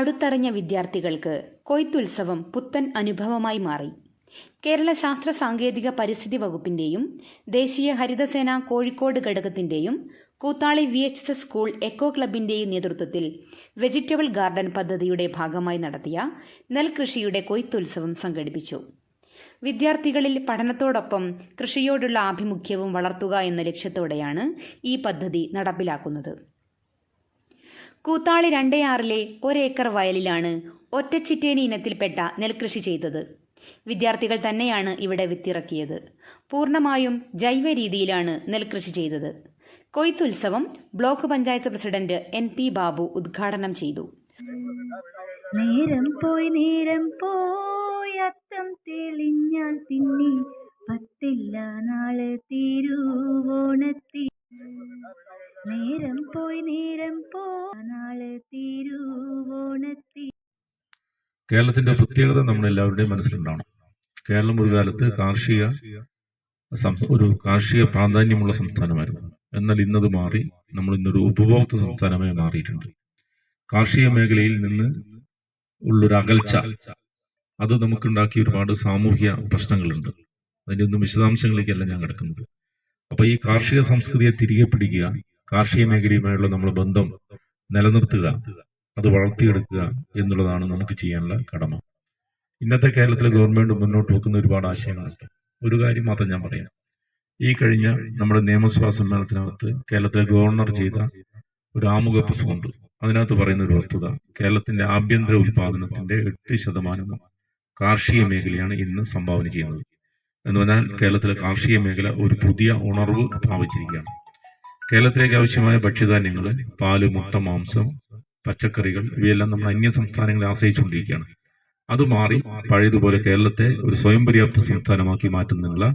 അടുത്തറിഞ്ഞ വിദ്യാർത്ഥികൾക്ക് കൊയ്ത്തുത്സവം പുത്തൻ അനുഭവമായി മാറി. കേരള ശാസ്ത്ര സാങ്കേതിക പരിസ്ഥിതി വകുപ്പിന്റെയും ദേശീയ ഹരിതസേന Kozhikode ഘടകത്തിന്റെയും Koothali V H S school eco ക്ലബിന്റെയും നേതൃത്വത്തിൽ വെജിറ്റബിൾ ഗാർഡൻ പദ്ധതിയുടെ ഭാഗമായി നടത്തിയ നെൽകൃഷിയുടെ കൊയ്ത്തുത്സവം സംഘടിപ്പിച്ചു. വിദ്യാർത്ഥികളിൽ പഠനത്തോടൊപ്പം കൃഷിയോടുള്ള ആഭിമുഖ്യവും വളർത്തുക എന്ന ലക്ഷ്യത്തോടെയാണ് ഈ പദ്ധതി നടപ്പിലാക്കുന്നത്. കൂത്താളി രണ്ടേയാറിലെ ഒരേക്കർ വയലിലാണ് ഒറ്റച്ചിറ്റേനി ഇനത്തിൽപ്പെട്ട നെൽകൃഷി ചെയ്തത്. വിദ്യാർത്ഥികൾ തന്നെയാണ് ഇവിടെ വിത്തിറക്കിയത്. പൂർണമായും ജൈവ രീതിയിലാണ് നെൽകൃഷി ചെയ്തത്. കൊയ്ത്തുത്സവം block panchayat president N P Babu ഉദ്ഘാടനം ചെയ്തു. നേരം പോയി നേരം പോയി നേരം പോയി നേരം പോയി നാളെ തിരുവോണത്തി കേരളത്തിന്റെ പ്രത്യേകത നമ്മളെല്ലാവരുടെയും മനസ്സിലുണ്ടാവണം. കേരളം ഒരു കാലത്ത് കാർഷിക ഒരു കാർഷിക പ്രാധാന്യമുള്ള സംസ്ഥാനമായിരുന്നു. എന്നാൽ ഇന്നത് മാറി നമ്മൾ ഇന്നൊരു ഉപഭോക്തൃ സംസ്ഥാനമായി മാറിയിട്ടുണ്ട്. കാർഷിക മേഖലയിൽ നിന്ന് ഉള്ളൊരു അകൽച്ച അത് നമുക്കുണ്ടാക്കിയ ഒരുപാട് സാമൂഹ്യ പ്രശ്നങ്ങളുണ്ട്. അതിന്റെ ഒന്നും വിശദാംശങ്ങളിലേക്കല്ല ഞാൻ കിടക്കുന്നത്. അപ്പൊ ഈ കാർഷിക സംസ്കൃതിയെ തിരികെ പിടിക്കുക കാർഷിക മേഖലയുമായുള്ള നമ്മുടെ ബന്ധം നിലനിർത്തുക അത് വളർത്തിയെടുക്കുക എന്നുള്ളതാണ് നമുക്ക് ചെയ്യാനുള്ള കടമ. ഇന്നത്തെ കേരളത്തിലെ ഗവൺമെന്റ് മുന്നോട്ട് വെക്കുന്ന ഒരുപാട് ആശയങ്ങളുണ്ട്. ഒരു കാര്യം മാത്രം ഞാൻ പറയാം. ഈ കഴിഞ്ഞ നമ്മുടെ നിയമസഭാ സമ്മേളനത്തിനകത്ത് കേരളത്തിലെ ഗവർണർ ചെയ്ത ഒരു ആമുഖ പുസ്തകമുണ്ട് അതിനകത്ത് പറയുന്ന ഒരു വസ്തുത കേരളത്തിന്റെ ആഭ്യന്തര ഉൽപാദനത്തിന്റെ എട്ട് ശതമാനം കാർഷിക മേഖലയാണ് ഇന്ന് സംഭാവന ചെയ്യുന്നത്. എന്ന് പറഞ്ഞാൽ കേരളത്തിലെ കാർഷിക മേഖല ഒരു പുതിയ ഉണർവ് പ്രാപിച്ചിരിക്കുകയാണ്. കേരളത്തിലേക്ക് ആവശ്യമായ ഭക്ഷ്യധാന്യങ്ങൾ പാൽ മുട്ട മാംസം പച്ചക്കറികൾ ഇവയെല്ലാം നമ്മൾ അന്യ സംസ്ഥാനങ്ങളെ ആശ്രയിച്ചുകൊണ്ടിരിക്കുകയാണ്. അത് മാറി പഴയതുപോലെ കേരളത്തെ ഒരു സ്വയം പര്യാപ്ത സംസ്ഥാനമാക്കി മാറ്റുന്നതിനുള്ള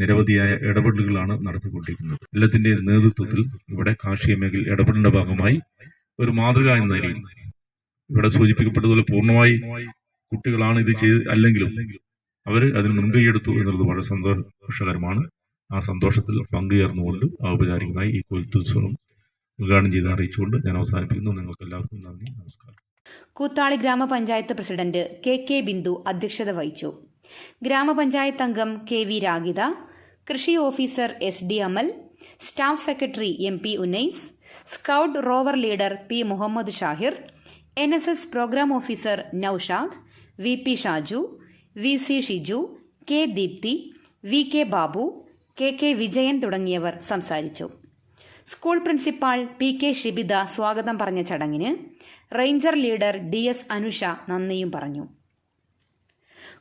നിരവധിയായ ഇടപെടലുകളാണ് നടത്തിക്കൊണ്ടിരിക്കുന്നത്. എല്ലാത്തിന്റെ നേതൃത്വത്തിൽ ഇവിടെ കാർഷിക മേഖല ഇടപെടലിന്റെ ഭാഗമായി ഒരു മാതൃക എന്ന നിലയിൽ ഇവിടെ സൂചിപ്പിക്കപ്പെട്ടതുപോലെ പൂർണമായി കുട്ടികളാണ് ഇത് ചെയ്ത് അല്ലെങ്കിലും അവർ അതിന് മുൻകൈയെടുത്തു എന്നുള്ളത് വളരെ സന്തോഷകരമാണ്. ആ സന്തോഷത്തിൽ പങ്കുചേർന്നുകൊണ്ട് ഔപചാരികമായി ഈ കൊയ്ത്തുത്സവം ഉദ്ഘാടനം ചെയ്ത് അറിയിച്ചുകൊണ്ട് ഞാൻ അവസാനിപ്പിക്കുന്നു. നിങ്ങൾക്ക് എല്ലാവർക്കും നന്ദി. നമസ്കാരം. കൂത്താളി ഗ്രാമപഞ്ചായത്ത് പ്രസിഡന്റ് കെ കെ ബിന്ദു അധ്യക്ഷത വഹിച്ചു. ഗ്രാമപഞ്ചായത്ത് അംഗം കെ വി രാഗിത കൃഷി officer S D Amal staff secretary M P Unnais scout rover leader P Muhammad Shahir N S S programme officer Noushad V P Shaju V C Shiju K Deepthi V K Babu K K Vijayan തുടങ്ങിയവർ സംസാരിച്ചു. School principal P K Shibitha സ്വാഗതം പറഞ്ഞ ചടങ്ങിന് ranger leader D S Anusha നന്ദിയും പറഞ്ഞു.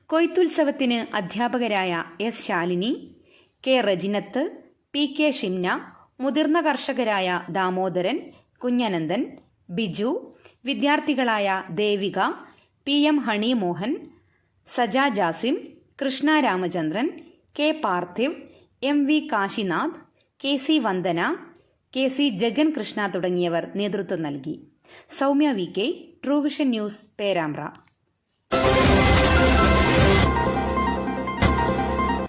കൊയ്ത്തുത്സവത്തിന് അധ്യാപകരായ S Shalini K Rejinath P K Shimna മുതിർന്ന കർഷകരായ Damodaran Kunhanandan Biju വിദ്യാർത്ഥികളായ Devika P M Honey Mohan Saja Jasim Krishna Ramachandran K Parthiv M V Kashinath K C Vandana K C Jagan Krishna തുടങ്ങിയവർ നേതൃത്വം നൽകി. Soumya V K Truevision news Perambra.